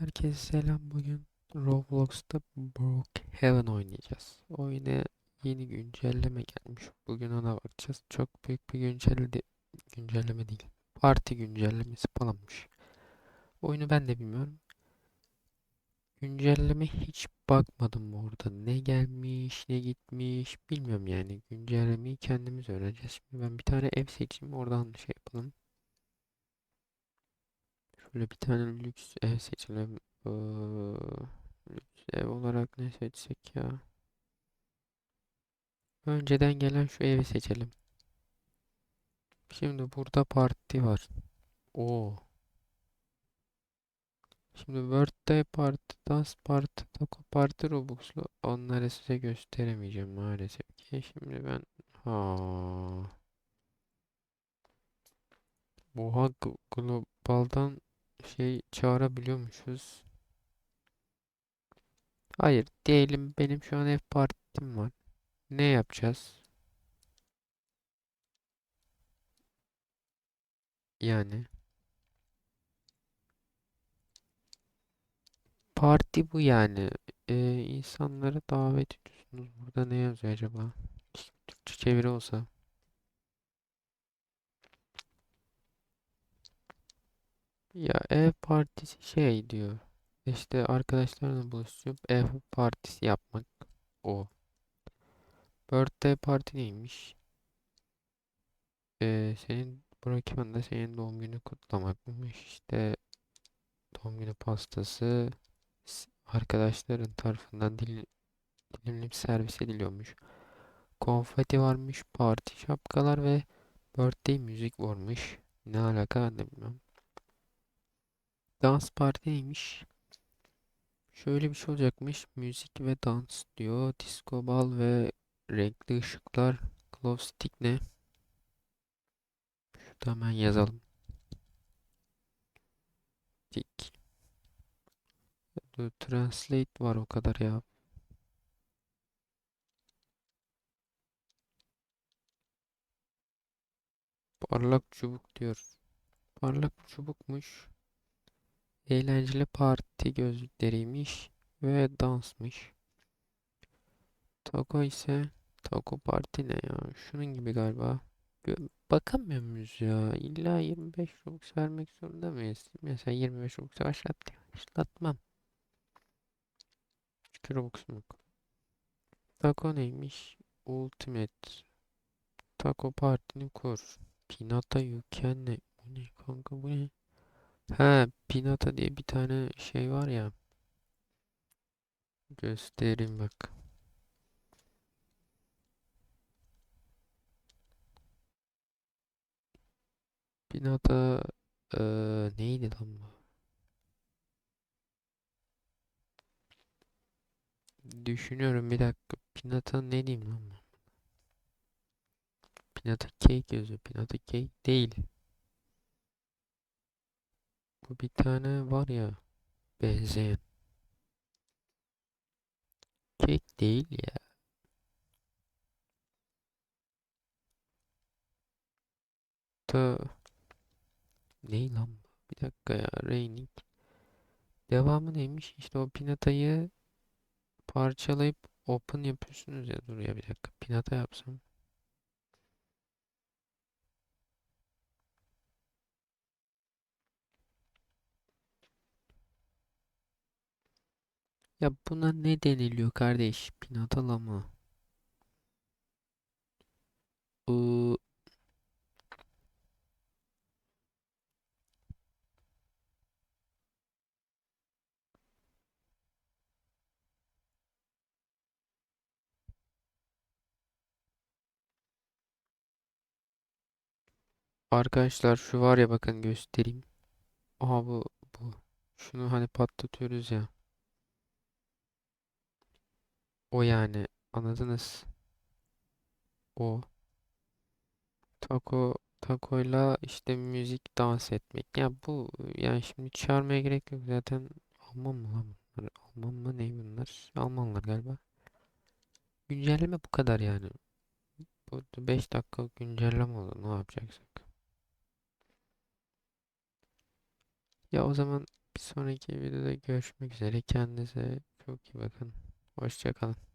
Herkese selam. Bugün Roblox'ta Brookhaven oynayacağız. Oyuna yeni güncelleme gelmiş. Bugün ona bakacağız. Çok büyük bir güncelleme, güncelleme değil. Parti güncellemesi falanmış. Oyunu ben de bilmiyorum. Güncelleme hiç bakmadım orada. Ne gelmiş, ne gitmiş bilmiyorum yani. Güncellemeyi kendimiz öğreneceğiz. Şimdi ben bir tane ev seçeyim. Oradan şey yapalım. Şöyle bir tane lüks ev seçelim. Ee, lüks ev olarak ne seçsek ya? Önceden gelen şu evi seçelim. Şimdi burada parti var. Oo. Şimdi birthday party, dance party, taco party, Robux'lu. Onları size gösteremeyeceğim maalesef ki. Şimdi ben ha gl- globaldan şey çağırabiliyormuşuz. Hayır diyelim benim şu an ev partim var. Ne yapacağız? Yani parti bu yani. Ee, insanları davet ediyorsunuz. Burada ne yazıyor acaba? Türkçe çeviri olsa. Ya ev partisi şey diyor. İşte arkadaşlarla buluşup ev partisi yapmak. O. Birthday party neymiş? Ee, senin Brookhaven'da senin doğum günü kutlamakmış. İşte doğum günü pastası arkadaşların tarafından dil, dilimlenip servis ediliyormuş. Konfeti varmış, parti şapkalar ve birthday müzik varmış. Ne alaka ben de bilmiyorum. Dans parti neymiş? Şöyle bir şey olacakmış. Müzik ve dans diyor. Disco bal ve renkli ışıklar. Glow stick ne? Şurada hemen yazalım. Dur, Translate var o kadar ya. Parlak çubuk diyor. Parlak çubukmuş. Eğlenceli parti gözlükleriymiş ve dansmış. Taco ise Taco Parti ne ya? Şunun gibi galiba. Bakamıyor muyuz ya? İlla 25 Robux vermek zorunda mıyız? Mesela 25 Robux başlat diyor. Başlatmam. Çünkü Robux'um yok. Taco neymiş? Ultimate. Taco Parti'ni kur. Pinata Yuken ne? Bu ne kanka bu ne? Ha, Pinata diye bir tane şey var ya. Göstereyim bak. Pinata eee, neydi lan bu? Düşünüyorum bir dakika. Pinata ne diyeyim lan bu? Pinata cake yazıyor. Pinata cake değil. Bu bir tane var ya benzeyen. Cake değil ya. Ta ne lan? Bir dakika ya. Raining. Devamı neymiş? İşte o pinatayı parçalayıp open yapıyorsunuz ya. Dur ya bir dakika. Pinata yapsam. Ya buna ne deniliyor kardeş? Pinatalama. Iı, arkadaşlar şu var ya bakın göstereyim. Aha bu bu. Şunu hani patlatıyoruz ya. O yani anladınız. O. Taco takoyla işte müzik dans etmek. Ya bu yani şimdi çağırmaya gerek yok zaten. Alman mı lan bunlar? Alman mı ne bunlar? Almanlar galiba. Güncelleme bu kadar yani. Bu 5 dakika güncelleme oldu. Ne yapacaksak. Ya o zaman Bir sonraki videoda görüşmek üzere. Kendinize çok iyi bakın. Hoşça kalın.